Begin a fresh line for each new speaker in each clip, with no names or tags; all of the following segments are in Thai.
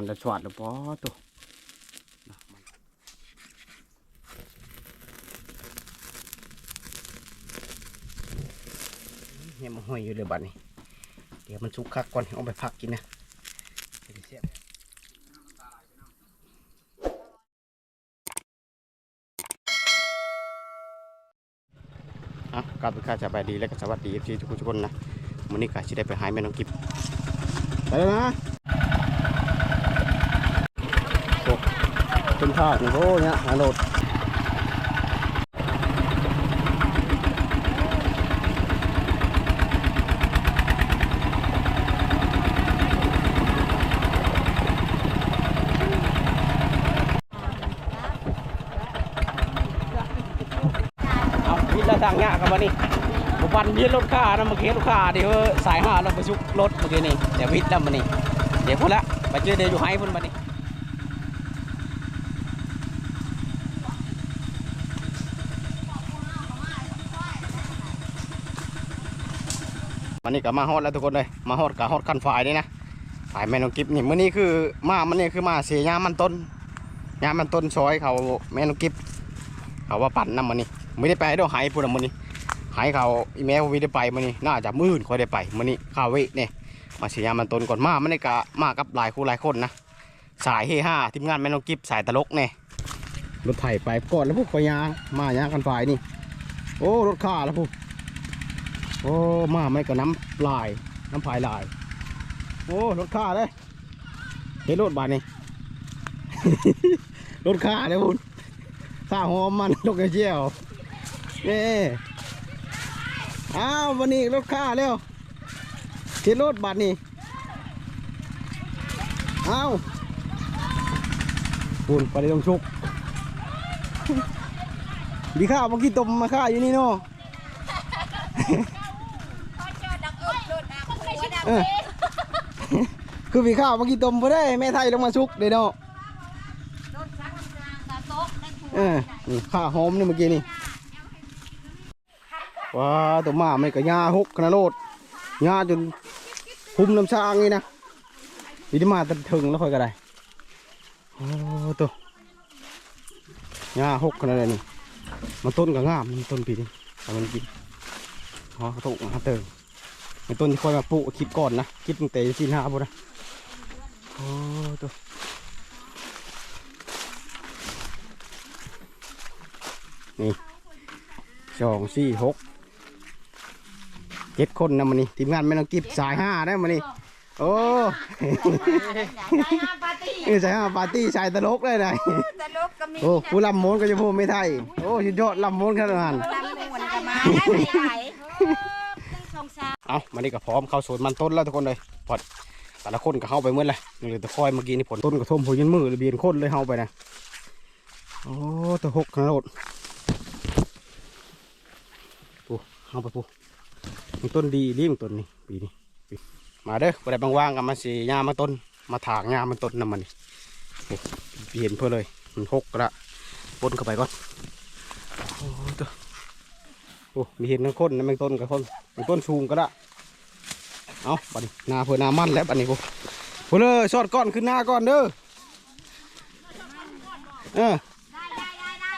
มันจะชวดหรือเปล่าตัวเนี่ยมันห้อยอยู่เลยบัดนี้ เดี๋ยวมันสุกคักก่อนเอาไปพักกินนะจะได้เสียบอะกลับไปค่าจะไปดีแล้วก็สวัสดีทุกคนทุกคนนะวันนี้ก็จะได้ไปหายแม่น้องกิบไปแล้วนะโอ้ ขึ้นท่าโอ้โหเนี่ยหาโหลดเอาพิดแล้วทางเนี้ยครับวันนี้ผมวันพิดรถค่านะเมื่อกี้รถค่าเดี๋ยวสายห้าเราไปชุกรถเมื่อกี้นี่เดี๋ยวพิดแล้วมันนี่เดี๋ยวพูดละไปเจอเดี๋ยวอยู่ให้พุ่นมานี่ วันนี้ก็มาฮอดแล้วทุกคนเลยมาฮอดกับฮอดคันฝ่ายนี่นะฝ่ายแม่น้องกิฟนี่มื้อนี้คือมามันนี่คือมาเสียยามันต้นยามันต้นซอยเขาแม่น้องกิฟเขาว่าปั่นน้ำมันนี่ไม่ได้ไปด้อหายพูดมื้อนี้หายเขาอีแม่ผมไม่ได้ไปมื้อนี้น่าจะมื่นค่อยได้ไปมื้อนี้ข้าวเวเนี่ยมาเสียยามันต้นก่อนมามันนี่ก็มากับหลายคู่หลายคนนะสายเฮห้าทีมงานแม่น้องกิฟสายตลกเนี่ยรถไถไปก่อนแล้วพวกขยางมายางกันฝ่ายนี่โอ้รถข้าแล้วพวก โอ้มาไม่ก็น้ำลาย น้ำพายลาย โอ้รถข้าเลยเห็นรถบานนี่รถข้าเลยคุณข้าหอมมันลูกกระเจียวนี่อ้าววันนี้รถข้าแล้วเห็นรถบัตรนี่อ้าวคุณไปเลยตรงชุกดีข้าวเมื่อกี้ตมมาข้าอยู่นี่เนาะ เออคือพี่ข้าวเมื่อกี้ต้มพอได้แม่ไทยลงมาชุกเด้เนาะเออนี่ข้าหอมนี่เมื่อกี้นี่ว้าตัวหมาไม่ก็ยาหกขนาดโลดยาจนคุมน้ำชางนี่นะนี่ที่มาตันถึงแล้วค่อยก็ไดโอ้ตัวยาหกขนาดนี้มันต้นก็งามมันต้นปีนี้แต่มันกินอ๋อเขาตุกมาเติม ในต้นที่ค่อยมาปลูกคลิปก่อนนะคลิปตั้งแต่สี่ห้าบุนะโอ้ตัวนี่สองสี่หกเจ็ดคนนะมันนี่ทีมงานไม่ต้องกิบสายห้าได้มันนี่โอ้เออสายห้าปาร์ตี้สายตลกเลยนะ
ตลกก็มี
โอ้ผู้ลำโมนก็จะพูดไม่ไทยโอ้ชุดยอดลำโมนขนาดนั้น
ตำมวนก็มาได้ไม่ไห
เอามานี่ก็พร้อมเข้าสวนมันต้นแล้วทุกคนเลยพอดแต่ละคนก็เข้าไปเมื่อไรนี่เลยตะคอยเมื่อกี้นี่ผลต้นกระทมหัวยันมือเลยเบียนคนเลยเข้าไปนะโอ้ตะหกขนาดโลดปูเข้าไปปูมีต้นดีเลี้ยงต้นนี่ปีนี้มาเด้อไปได้บางว่างๆกันมาสีหญ้ามาต้น มาถางหญ้ามันต้นน้ำมันเปลี่ยนเพื่อเลยมันหกกระปนเข้าไปก่อนโอ้ตัว โอ้มีเห็นทั้งคนนะแมงต้นกับคนแมงต้นสูงก็ได้เอาบัดนี้นาเพื่อนามันแล้วบัดนี้พวกพวกเลยสอดก้อนขึ้นหน้าก่อนเด้อเออ
ได้ได้ได้ได้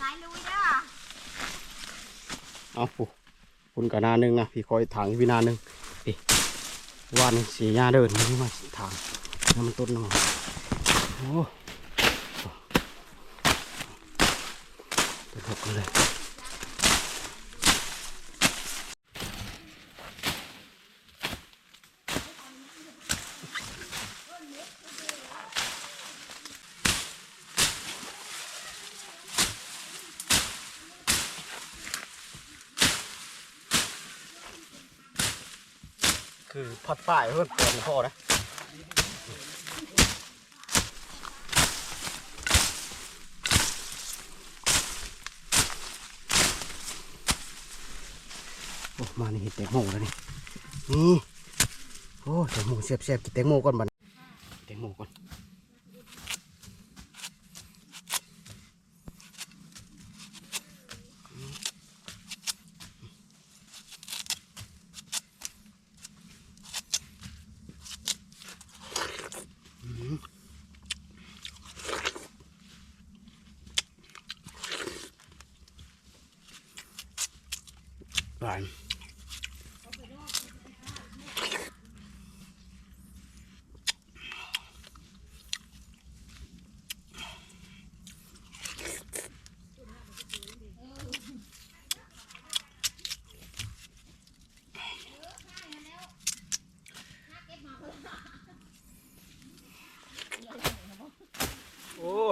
สายลุยเอ
เอาผู้คุณกับนาหนึ่งนะพี่คอยถางพี่นาหนึ่งดิวันสีหญ้าเดินนี่มาถางน้ำมันต้นน้ำมันโอ้ตัวทบกันเลย ฝ้ายเพื่อนเปิดพ่อนะโอ้มานี่เห็ดแตงโมแล้วนี่นี่โอ้แตงโมเสียบเสียบๆกินแตงโมก่อนบัด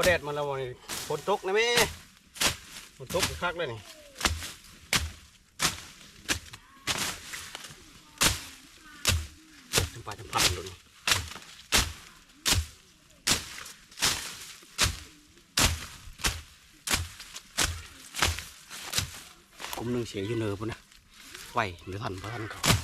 แดดมาแล้ววันนี้ฝนตกนะแม่ฝนตกคักเลยนี่จำปาจำพันเลยกลุ่มหนึ่งเสียอยู่เนิร์พุ่นนะไหวเดี๋ยวทันพระทันเขา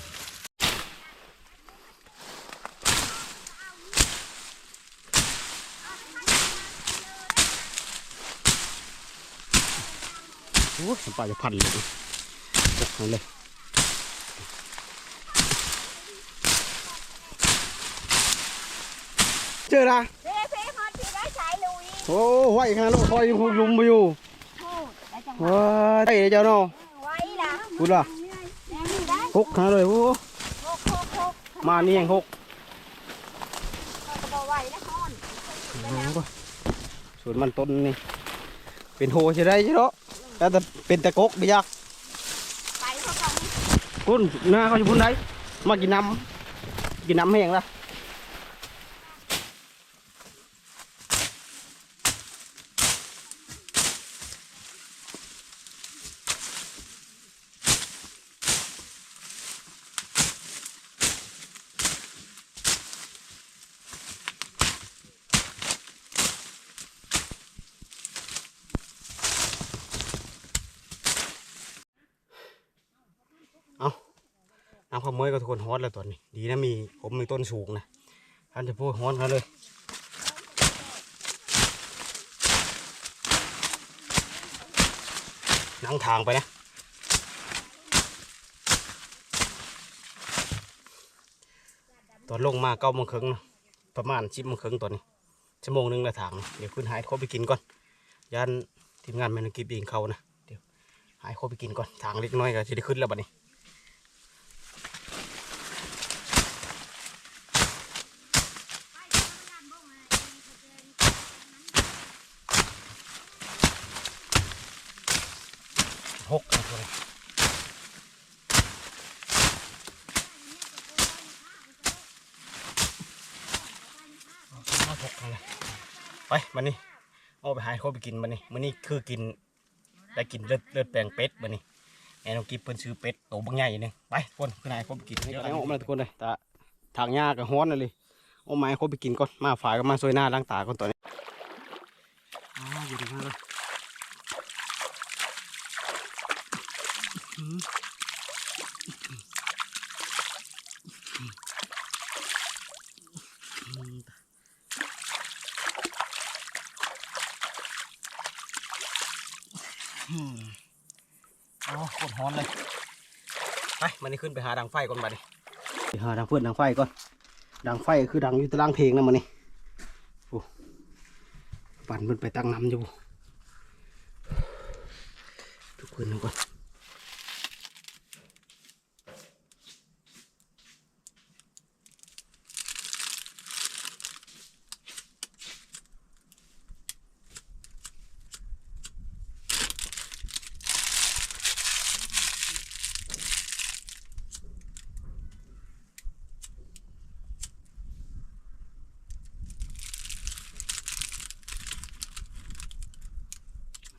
อ้ยจำปาจะพันเลยตกนั่นเลยเจอละ
เพ่เพ่ฮอดที่ได้สายลุย
โอ้ไหวขนาดนั้นคอยหุลุมไปอยู่
พูดได้จังหวะ
ว้าได้เลยเจ้าเนาะ
ไว้ล่ะ
พูดว่า
แม่นี่ได้
หกขนาดเลยโอ้
โคกโคกโคก
มานี่ยังหก
ก็บ่ไหวนะฮอน
ส่วนมันต้นนี่เป็นโหใช่ได้ใช่เนาะ แต่แต่เป็นตะกกไม่ยาก
ไปเขาก่อน
คุณหน้าเขาอยู่พุ่นไหนมากินน้ำกินน้ำแห้งละ น้ำข้าวเมยก็ทุกคนฮอตแล้วตอนนี้ ดีนะมีผมมีต้นสูงนะท่านจะพูดฮอตเขาเลยนั่งทางไปนะตอนลงมาเก้าโมงครึ่งนะประมาณสิบโมงครึ่งตอนนี้ชั่วโมงหนึงละทางนะเดี๋ยวขึ้นหายเขาไปกินก่อนยันทีมงานแมนกิบเองเขานะเดี๋ยวหายเขาไปกินก่อนทางเล็กน้อยก็จะได้ขึ้นแล้วบัดนี้ หกครับผมเอาหกกันเลยไป มันนี่เอาไปหายเขาไปกินมันนี่มันนี่คือกินได้กินเลือดเลือดแปลงเป็ดมันนี่แม่น้องกิฟเพิ่นซื้อเป็ดตัวบางใหญ่หนึงไปทุกคนคือนายเขาไปกินนี่ก็เอามาทุกคนเลยแต่ทางยากับฮ้อนเลยเอาไม้เขาไปกินก่อนมาฝ่ายก็มาซอยหน้าล้างตาก่อนตอนนี้อ๋ออยู่ตรงนั้นเลย อืมโอ้โคตรฮ้อนเลย ไปมันนี่ขึ้นไปหาดังไฟก่อนบัดนี้ไปหาดังเพื่อนดังไฟก่อนดังไฟคือดังอยู่ตารางเพลงนะมันนี่โอ้ปั่นมันไปตั้งน้ำอยู่ทุกคนดูก่อน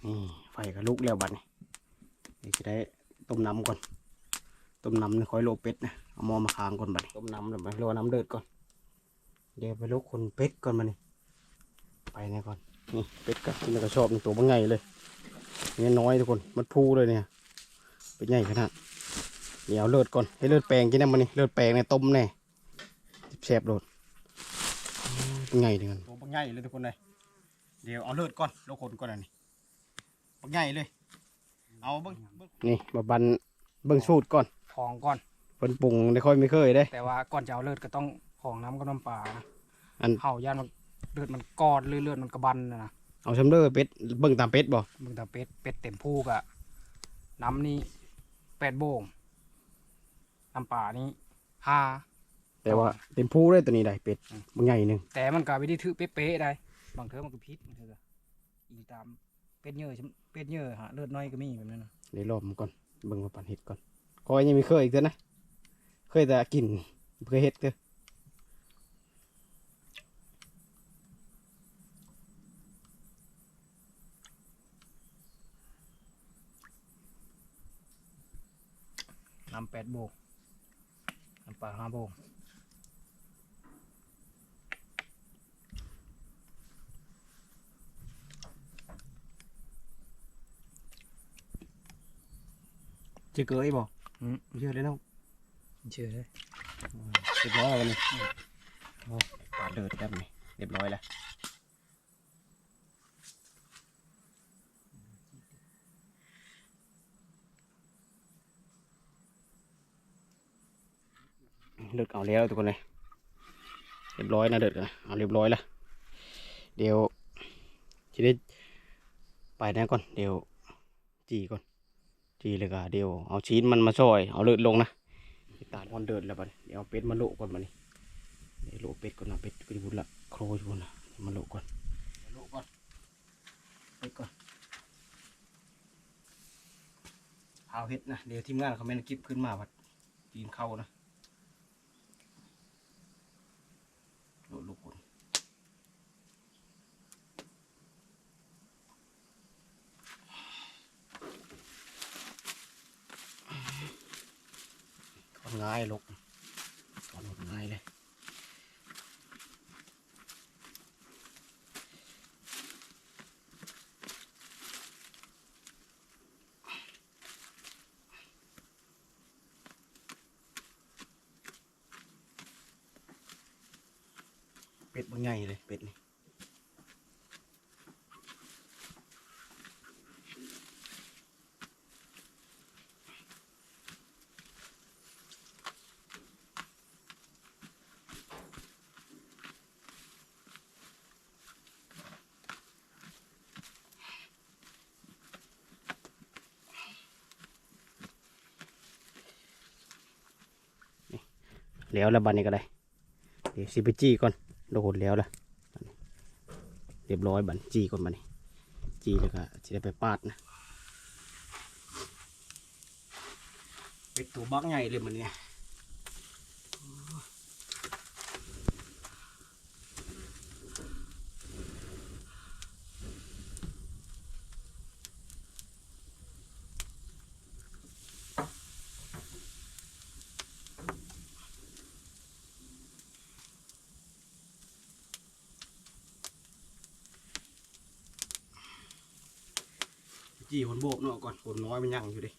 นี่ไฟก็ลุกแล้วบัดนี้เดี๋ยวจะได้ต้มน้ำก่อน ต้มน้ำนี่คอยโลเป็ดนะ เอาหม้อมาค้างก่อนบัดนี้ ต้มน้ำเดี๋ยวไปรอน้ำเดือดก่อน เดี๋ยวไปลุกคนเป็ดก่อนมานี่ไปนะก่อน นี่เป็ดก็นี่ก็ชอบนี่ตัวมันใหญ่เลยเนี่ยน้อยทุกคน มันพูเลยเนี่ย เป็นใหญ่ขนาดเดี๋ยวเอาเลือดก่อนให้เลือดแปลงกินนะมันนี่เลือดแปลงเนี่ยต้มแน่แซ่บโดดเป็นไงดีกันตัวมันใหญ่เลยทุกคนเลยเดี๋ยวเอาเลือดก่อนโลคนก่อนอันนี้ ปักใหญ่เลย เอาเบิ้งนี่มาบันเบิ้งสูตรก่อน
พองก่อน
เพิ่นปรุงได้ค่อยไม่เคยเด้
แต่ว่าก่อนจะเอาเลือดก็ต้องพองน้ำกับน้ำปลานะ
อัน
เห่าย่านมันเลือดมันกอดหรือเลือดมันกระบันนะนะ
เอาชำเด้อเป็ดเบิ้งตามเป็ดบ่
มึงแต่เป็ดเป็ดเต็มพูกอะน้ำนี่แปดโบงน้ำปลานี้ห้า
แต่ว่าเต็มพูเลยตัวนี้ได้เป็ดบางใหญ่หนึ่ง
แต่มันก็ไม่ได้ถือเป๊ะๆได้บางเทอมันก็พิษบางเทอก็อีตาม เป็ดเยอะใช่ไหมเป็ดเยอะฮะเลือดน้อยก็มีแบบนั้นนะ
เดี๋ยวรอมนก่อนเบิ่งว่าปันเห็ดก่อนคอยยังไม่เคยอีกเด้อนะ เคยแต่กินบ่เคยเห็ดเด้อ
น้ำแปดโบกน้ำปลาห้าโบ ก
จะเกยบ่อืม เชื่อเลยเนาะ
เชื่อเลย
เรียบร้อยแล้ววันนี้โอ้ปลาเดือดแบบนี้เรียบร้อยแล้วเดือดเอาแล้วทุกคนเลยเรียบร้อยนะเดือดนะเอาเรียบร้อยแล้วเดี๋ยวจะได้ไปนะก่อนเดี๋ยวจีก่อน จีเลยก็เดี๋ยวเอาชิ้นมันมาซอยเอาเลือดลงนะตาลอนเดินแล้วบัดเดี๋ยวเอาเป็ดมาโลก่อนบัดนี้เดี๋ยวโลเป็ดก่อนนะเป็ดก็อยู่บุญละโครยบุญละมาโลก่อนโลก่อนเป็ดก่อนเอาเห็ดนะเดี๋ยวทีมงานเขาแม่นกิบขึ้นมาบัดตีนเข้านะโลลูกก่อนถอน ง่ายลูกถอนหมดง่ายเลยเป็ดมันใหญ่เลยเป็ดนี่ แล้วแล้วบันนี้ก็ได้เดี๋ยวสิไปจี้ก่อนโดนแล้วละเรียบร้อยบันจี้ก่อนบันนี้ จี้แล้วก็จะได้ไปปาดนะเป็นตัวบักใหญ่เลยมันเนี่ย จี้ผลโบกเนาะก่อนผลน้อยมันยังอยู่ดิ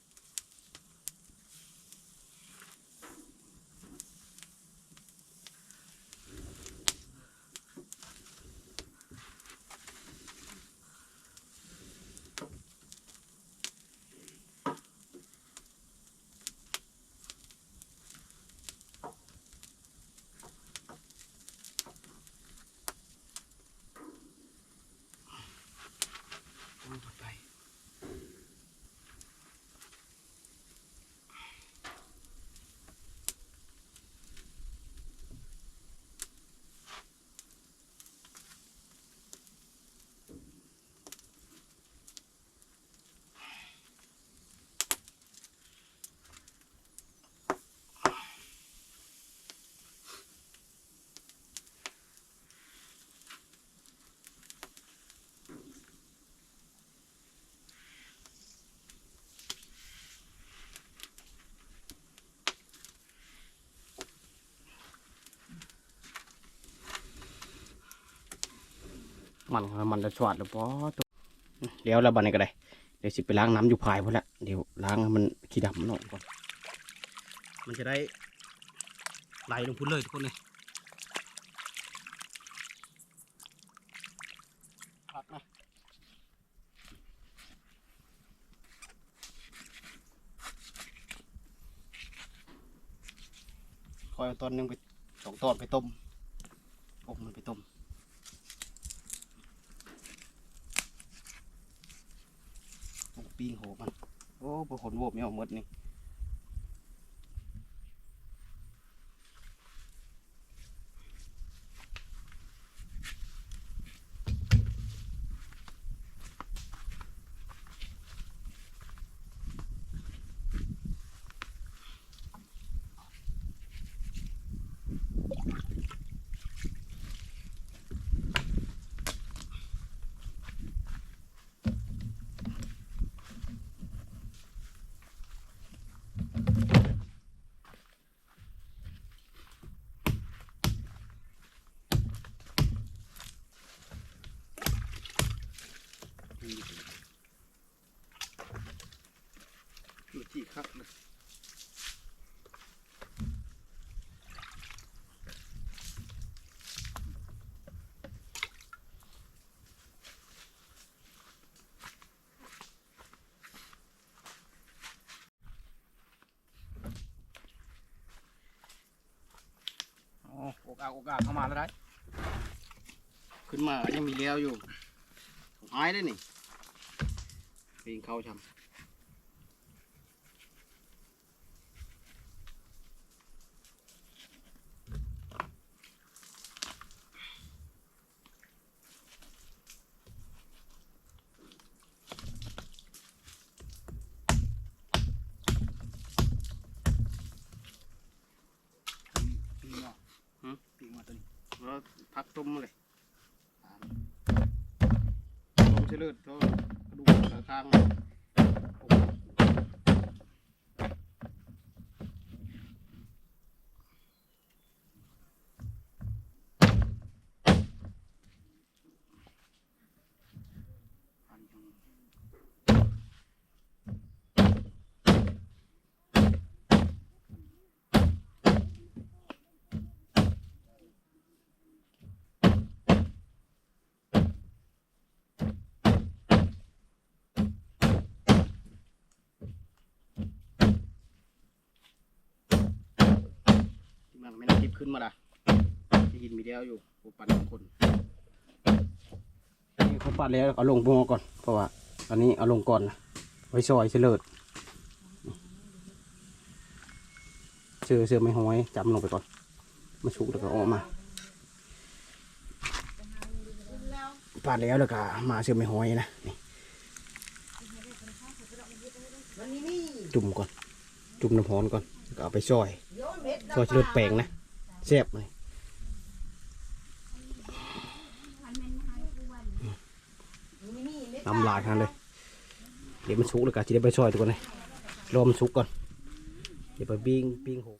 มันมันจะชวดหรือเปล่าตัวเดี๋ยวแล้วบันนี้ก็ได้เดี๋ยวสิไปล้างน้ำอยู่ภายพุ่นละเดี๋ยวล้างให้มันขี้ดำมันออกก่อนมันจะได้ไหลลงพุ่นเลยทุกคนเลยพักนะคอยเอาตอนหนึงไปสองตอนไปต้มอบมันไปต้ม โอ้ ปีงโหมันโอ้พอขนโวบไม่ออกหมดนี่
กิดูที่คักนะโอกาสโอกาสเข้ามาแล้วได้
ขึ้นมายังมีเลี้ยวอยู่หายได้นี่ เพลงเข้าช้ำ
ปีงอะปีงอะตัวนี้
แล้วพักต้มเลยต้ม เฉลือดกระดูกขาข้าง ที่นไม่น่าทิพขึ้นมาละที่กินมีเดียวอยู่ผมปั่นสองคนนี่เขาปั่นแล้วเอาลงพวงก่อน เพราะว่าอันนี้เอาลงก่อนนะไว้ซอยเฉลิดเชื่อเชื่อไม่ห้อยจำลงไปก่อน มาชุกแล้วก็ออกมาปั่นแล้วแล้วก็มาเชื่อไม่ห้อยนะนี่จุ่มก่อน จุ่มน้ำร้อนก่อน ก็เอาไปซอยซอยเฉลิดแปลงนะแซ่บเลยน้ำลายกันเลย เดี๋ยวมันสุกแล้วก็จะได้ไปซอยตัวก่อนเลยรอมันสุกก่อน เดี๋ยวไปปิ้งปิ้งหก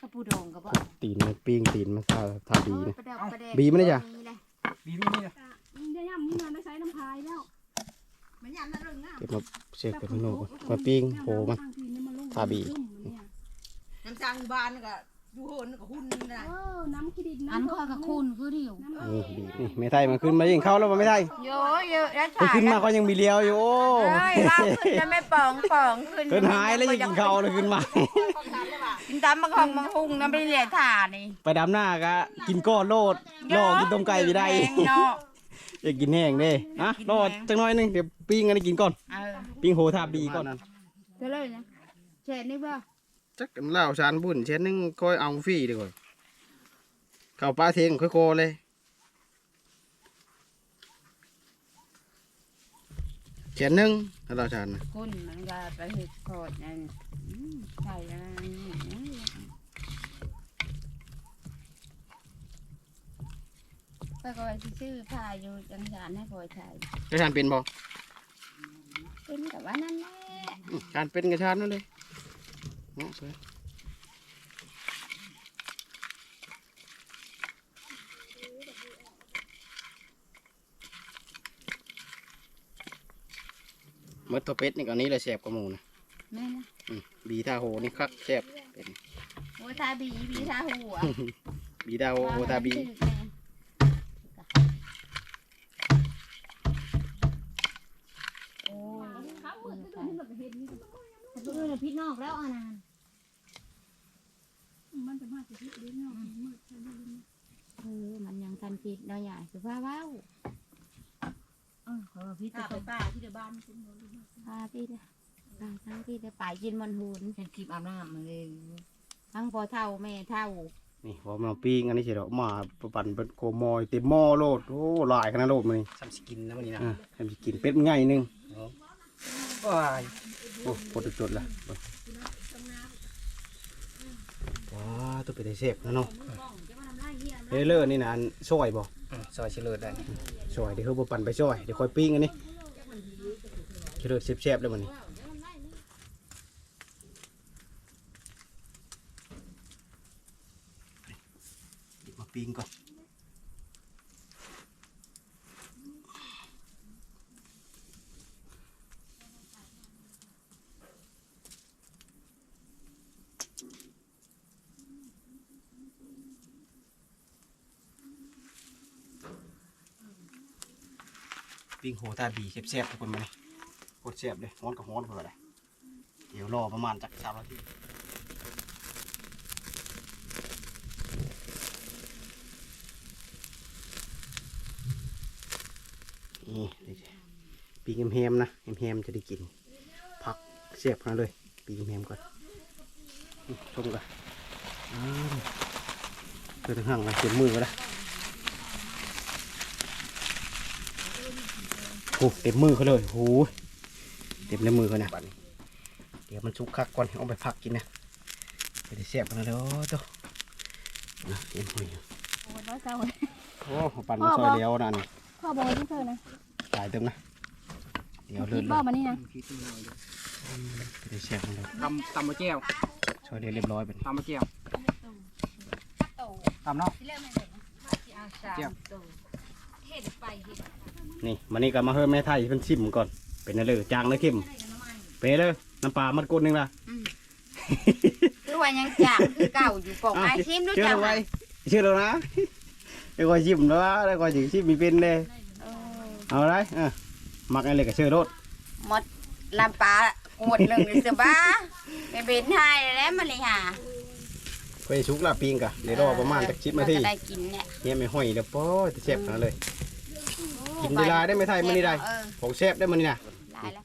กระปูดองกระบอก
ตีนมันปิ้งตีนมันถ้าถ้าดีนะ
ประเดกประเดก
บีไม่ได้จ้ะ
นี่แหละ
บีนี่นี่นะ
ได้ย่ำนี่นอนได้ใช้น้ำพายแล้ว
มันยำนั่นเรื่องอะ
เก็บมาเช็คกับพี่โน่ก่อนมาปิ้งโผมันทาบี
น้ำจังบ้านก็อยู่เหินก็หุ่นนะ
เออน้ำขี้ดิน
อันข้อกับคุณคือเดียว
นี่บีนี่ไม่ไทยมันขึ้นมายิงเข้าแล้วมันไม่ไทย
โยเยอะแล้ว
มัน
ถ่าย
ขึ้นมาก็ยังมีเลี้ยวอยู่โอ้
เอ้ยว่าขึ้นจะไม่ปองปองขึ้น
เกินหายแล้วยังกินเข้าเลยขึ้นมา
กินตามมะของมังหุงน้ำไม่เหลียถ่านี่
ไปดำหน้ากะกินก้อนโลดรอกินต้มไก่ไม่ได้
แพงเนาะ
อยากกินแห้งเด้อะ
กิน
รอ
แห้ง
จังน้อยหนึงเดี๋ยวปิ้งอันนี้กินก่อน
เออ
ปิ้งโหทาบีก่อน
เท่าเลยนะแฉะนี่ป่ะ
จักกันเล่าชานบุญเช่นนึงค่อยเอาฟรีดีกว่าเข้าป้าเทงค่อยโคเลยเช่นนึงถ้าเราชานนะ
คุณมันก็ไปเห็ดโคตรนั่นอืมใส่อะไรนี่ก็คอยซื้อผ้าอยู่จังสารให้คอยถ่าย
จะชานเป็นบ่
เป็นกับว่านั่นแหละ
อืมชานเป็นกับชานนั่นเลย เนาะสวยเมื่อตัวเป็ดนี่ก็อันนี้เลยแสบกว่าหมูนะ
แม่นะ
อืมบีท่าโหนี่คักแสบเป็น
โอ้ยทาบีบีทาหัว
บีดาโหโหตาบี
โอ้ย
เขาเหมือนจะดูแบบเห็นนี่
ถ้าเพื่อนพี่นอกแล้วอะนะ
มันจะมาจะพิษลิ้นเนาะมืดใช่ไหม
เออมันยังทันผิดเนาะใหญ่คือว่าว้าวเออเออพี่จะไปป้าที่เดบ้านคุณพาพี่เด้อพาทั้งพี่ได้ไปกินมันหูน
เป็นคลิปอาบน้ำมันเลย
ทั้งพอเท่าแม่เท่า
นี่พอมาปิ้งอันนี้เฉยๆมาปั่นเป็นโกมอยเต็มหม้อโลดโอ้หลายขนาดโลดมันนี่
ซ้ำสกินนะวันนี้นะ
อะให้มันกินเป็ดมันง่ายนึง
ว้าย
โอ้ปวดจุดๆละว้า ตัวเป็ดได้เสพนะเนาะเฮ้ยเลอร์นี่นะอันซอยบ่
อืมซอยเฉลิดได้
ซอยเดี๋ยวเขาบ่ปั่นไปซอยเดี๋ยวค่อยปิ้งอันนี้เฉลิดเสียบๆเลยมันนี่มาปิ้งก่อน หตาบีแซ่บๆทุกคนมานี่โคตรแซ่บเลยฮ้อนกับฮ้อนเพื่ออะไรเดี๋ยวรอประมาณจักสามนาทีนี่ปีกแฮมนะแฮมจะได้กินผักเสียบมาเลยปีกแฮมก่อนชมกันอืมเพื่อทั้งห่างมาเต็มมือก็ได้ โอ้เต็มมือเขาเลยโอ้ยเต็มในมือเขาเนี่ยบัดนี้เดี๋ยวมันสุกคักก่อนเอาไปพักกินนะจะได้เสียบกันแล้วตัวนะเต็มมือ
โอ้ร้อยเก้า
โอ้ปั่นมาซอยเดียวนะนี่
พ่อบอกที่เธอนะ
ตายเต็มนะเดี๋ยวเลื่
คิ
อน
ด
เล
บ่มานี่นะ
คิดหน่อยเด้อ
จะได้เสียบกันแล้ว
ตำตำมะแก้ว
ซอยเดียวเรียบร้อยเป็น
ตำมะแก้วตำเนาะเจี๊ยบ
นี่มันนี่ก็มาเฮ้ยแม่ไทยเพิ่นชิมก่อน เป็นอะไรเลยจางเลยเข้มเปเลยน้ำปลามันกดหนึงละ
คือว่ายังจากคือเก่าอยู่ปกไอชิมด้วย
เชื่อ
จ้ะ
เราไว้เชื่อเรานะไอ้คอยชิมแล้วว่าไอ้คอยถึงชิมมีเป็นเลย
เออ
เอาไรเออมักอะไรกับเชื่อรถ
หมดลำปลาหมดหนึ่งเลยสิบ้าเป็นเป็นไทยแล้วมันเลยค่ะ
ไปชุกลาปิงกะเดี๋ยวรอประมาณจักชิปนาที
เรก็ได้กินเนี่ย
เนี่ยไม่ห้อยเดี๋ยวป้อจะเชฟนะเลย กินเวลาได้ไหมไทยมื้อนี้ได้
เออ
ของเชฟได้มันนี่นะ
ได้แล้ว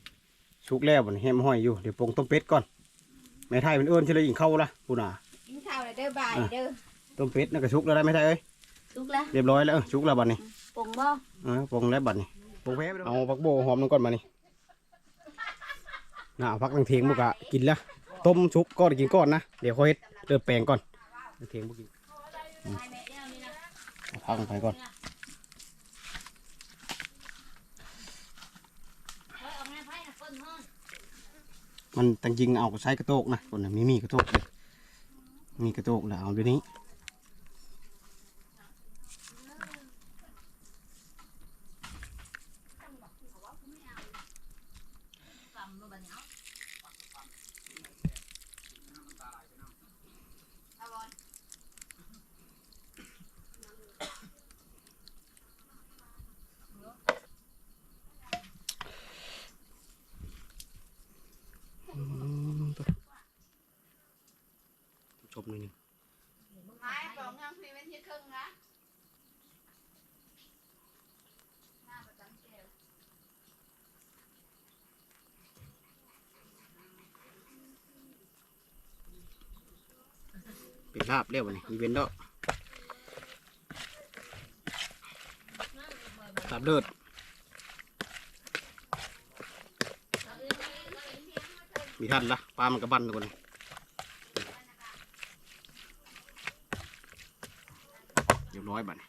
ชุกแล้วมันแฮมห้อยอยู่เดี๋ยวปรุงต้มเป็ดก่อนแม่ไทยมันเอื้อนเฉลยอิงเข้าละปูน่ะ
กินข้าวเลยเด้อบ่ายเด้อ
ต้มเป็ดนั่นก็ชุกแล้วได้ไหมไทยเอ้ย
ทุกแล้ว
เรียบร้อยแล้วเออชุกแล้วบัดนี้
ปรุงบ่
เออปรุงแล้วบัดนี้ปรุงแพ้เอาผักโบหอมนึงก่อนมานี่น่าเอาพักตั้งเทียงบุกอะกินแล้วต้มชุกก้อนกินก้อนนะเดี๋ยวค่อยเฮ็ดเลือดแปลงก่อนตั้งเทียงบุกินอืมเอาพักลงไปก่อน มันตั้งยิงเอาใช้กระโตกนะคนน่ะมีมีกระโตกเลยมีกระโตกแล้วเอาเดี๋ยวนี้ ชมหน่อยหนึง
ไม้ปองยังพีเป็นที่ครึ่งนะ
เป็นลาบเรียกว่านี่อีเวนต์ดอกลาบเลิศมีท่านละปลามันกระบันทุกคนเรียบร้อยบัดนี้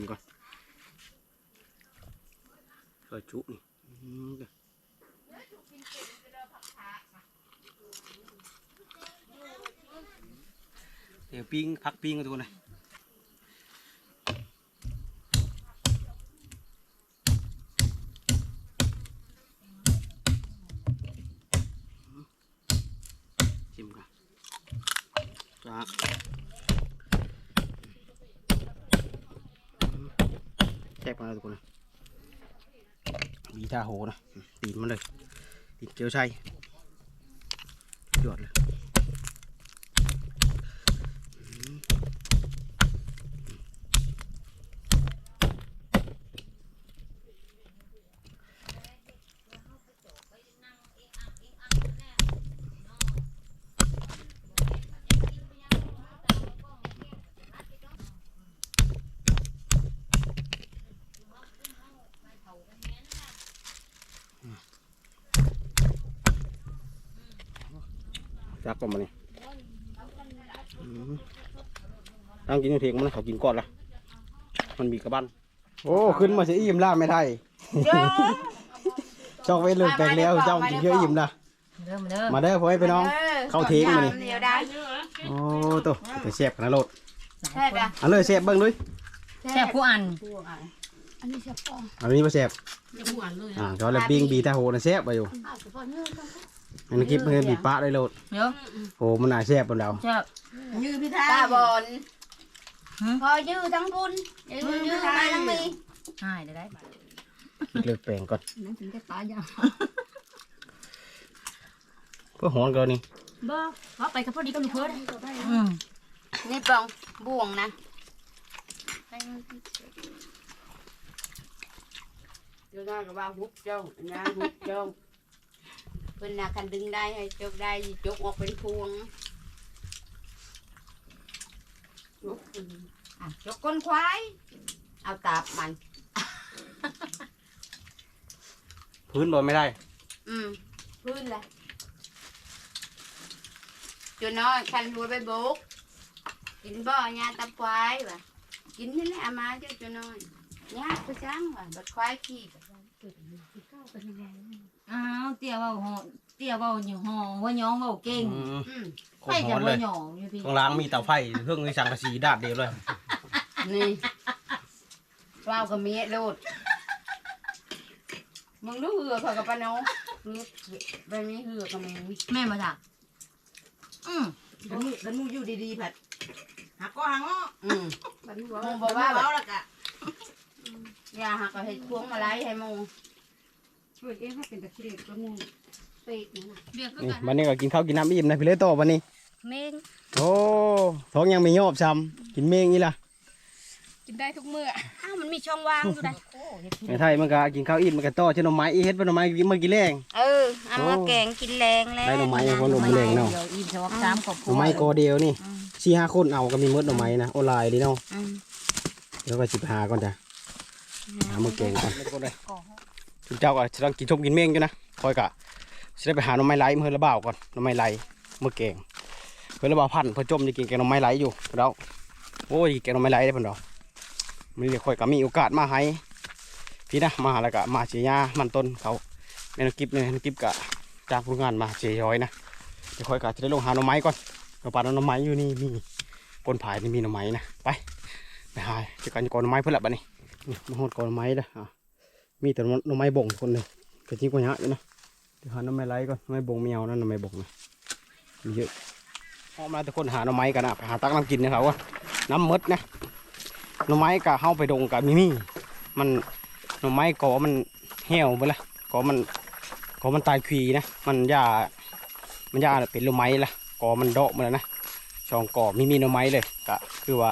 มก่อนซอยจุนี่เดี๋ยวปิ้งพักปิ้งกันทุกคนเลย มีท่าโหนะตีนมันเลยตีนเจียวชัยยอดเลยจับ ก่อนมาเนี่ยตั้งกินอยู่เทียงมันนะเขากินก่อนละมันมีกระบันโอ้ขึ้นมาจะอิ่มล่าไม่ไทย
เด้อ
ชอกไว้เริ่มแปลงแล้วเจ้ากินเยอะอิ่มละ
เด้อมาเด้อ
มาเด้อพ่อแม่พี่น้อง เข้าเทงมานี่
เดียวได้
โอ้ตัวแต่เสียบขนาดโลด
ใช่ปะ
เอาเลยเสียบเบิ้งด้วย
แซ่บผู้อันอันนี้เฉพาะ
อันนี้มาแซ่บ
จะหวานเลย
อ่าก็แล้วปิ้งบีตาโหนะแซ่บไปอยู่
อ้าวเฉพาะเนื้อต้อง
แม่น้องกิฟมันบีปะได้โลด
เดี๋ยว
โหมันน่าแซ่บปานแล้ว
เจ้า
ยืดพี่ท่าตาบอลพอยืดทั้งบุญยืดยืดมาทั้งมี
หายได้ได้
เลือกแปลงก่อน
นั่นถึงจะตายยาว
เพื่อหอนก่อนนี่
บ่ว่าไปกับพอดีกับลูกเพิ่นอืม
นี่ปองบ่วงนะเดี๋ยวน้อยก็ว่าฮุบเจ้านะฮุบเจ้า เพิ่นน่ะคันดึงได้ให้จกได้จกออกเป็นพวงจกอะจกก้นควาย เอาตาบมัน
พื้นบ่ไม่ได้
อืมพื้นแหละจุน้อยคันหัวไปบุกกินบ่อยาตับควายว่ะกินนี่แหละเอามาเจ้าจุน้อยยาไปจังว่ะบัดควายขี้กับเกิดมันสิเข้ากันยังไง
อ้าวเตี้ยเว้าหอเตี้ยเว้าอยู่ห้องว่าหยองเว้าเก่ง
อืม
อืม
โค
ใคร
ตรห
จะ
อนเล
ว่ายหยองอยู่พี่
ข้างล่างมีเตาไฟเครื่องในสังกะสีดาดเดียวเลย
นี่ว้าวกับเมียโลดมึงดูเหือเขากับปะน้องนี่ไปมีเหือกับเมีย
แม่มาจ้ะอืม
แล้วมูแล้วมูอยู่ดีๆผัดหักก็หักอ้อ
อืมมึงบ
มึ
อก
งบอก
ว่า
ว่า
แบบ
เว้าแล้วกะ
อย่าหักก็ให้พวงมาไล่ให้มึง
ช่วยเองให้เป็นตะเคียนก็งู
เป็ดนี่นะ
เรียกคือ
นี่
กัน
วันนี้ก็กินข้าวกินน้ำอิ่มนะพี่เลโตวันนี้
เมง
โอ้ท้องยังไม่ยอบช้ำกินเมงนี่ล่ะ
กินได้ทุกมื้อ
อ้าวมันมีช่องว่างอยู่ได้
ในไทยมันก็กินข้าวอิ่มมันก็ต่อเช่นหน่อไม้อีเฮ็ดเป็นหน่อไม้กินเมื่อกี้แรง
เออเอามาแกงกินแรงแล้ว
ได้หน่อไม้เอาคนหน่อไม้แรงเนาะ
เดี๋ยวอีกสองสามครอบค
ห
รั
น่
ว
อไม้กอเดียวนี่สี่ห้าคนเอาก็มีมดหน่อไม้นะโอไลน์ดีเนาะ
อืม
เดี๋ยวก็สิบหาก่อนจ้ะหามือเก่งก่อนทุก เจ้าก็จะต้องกินชมกินเมงอยู่นะคอยกะจะได้ไปหาหน่อไม้ไหลเมื่อระบ่าวก่อนหน่อไม้ไหลมือเก่งเพื่อระบ่าวพันธ์เพื่อจมจะกินแกงหน่อไม้ไหลอยู่เราโอ้ยแกงหน่อไม้ไหลได้เพิ่นดอกมันเดี๋ยวคอยก็มีโอกาสมาให้พี่นะมาแล้วก็มาเชียร์มันต้นเขาแม่นกิบเนี่ยแม่นกิบกะจากผู้งานมาเชียร์ย้อยนะเดี๋ยวคอยกะจะได้ลงหาหน่อไม้ก่อนกระปาดหน่อไม้อยู่นี่มีปนผายนี่มีหน่อไม้นะไปไปหาจะกันก่อนหน่อไม้เพื่อละบัดนี้นี่มาหดก่อนหน่อไม้ละอะ มีแต่หน่อไม้บ่งคนหนึ่งก็จริงกว่าเยอะอยู่นะเดี๋ยวหาหน่อไม้ไหลก่อนหน่อไม้บ่งเมียวนั่นหน่อไม้บ่งนะมีเยอะพอมาทุกคนหาน่อไม้กันนะไปหาตักน้ำกินนะครับว่าน้ำมดนะหน่อไม้กะเข้าไปดงกะมีมีมันหน่อไม้กอมันเหี่ยวไปละกอมันกอมันตายขีนะ มันหญ้ามันหญ้าเป็นลูกไม้ละกอมันเดาะมาแล้วนะช่องกอมีมีหน่อไม้เลยกะคือว่า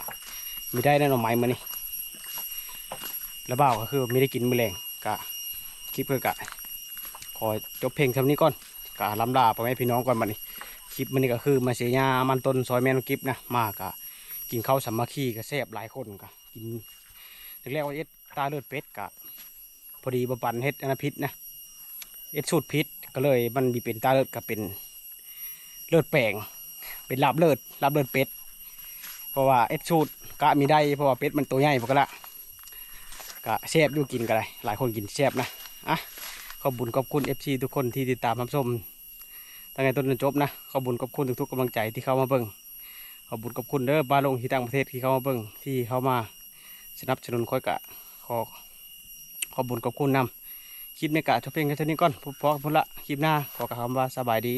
มีได้นะหน่อไม้มานี่แล้วบ่าก็คือไม่ได้กินมือแรง กะคลิปเพื่อกะขอจบเพลงเท่านี้ก่อนกะลำลาไปให้พี่น้องก่อนมานี่คลิปมันนี่ก็คือมาเสียยามันต้นซอยแม่นกิฟนะมากะกินข้าวสามัคคีก็แซ่บหลายคนกะกินแรกๆว่าเอ็ดตาเลือดเป็ดกะพอดีบปันเฮ็ดอนาพิษนะเอ็ดสูตรพิษก็เลยมันมีเป็นตาเลือดกับเป็นเลือดแปลงเป็นลาบเลือดลาบเลือดเป็ดเพราะว่าเอ็ดสูตรกะมีได้เพราะว่าเป็ดมันตัวใหญ่พวกละ กะแซ่บอยู่กินกันเลยหลายคนกินแซ่บนะอะขอบุญขอบคุณเอฟซีทุกคนที่ติดตามรับชมตั้งแต่ต้นจนจบนะขอบุญขอบคุณทุกๆกำลังใจที่เข้ามาเบิ่งขอบุญขอบคุณเด้อบาลงที่ต่างประเทศที่เข้ามาเบิ่งที่เข้ามาสนับสนุนค่อยกะขอขอบุญขอบคุณนำคลิปในกะจบเพียงแค่เท่านี้ก่อนพบพอกันพุ่นละคลิปหน้าขอกล่าวคำว่าสบายดี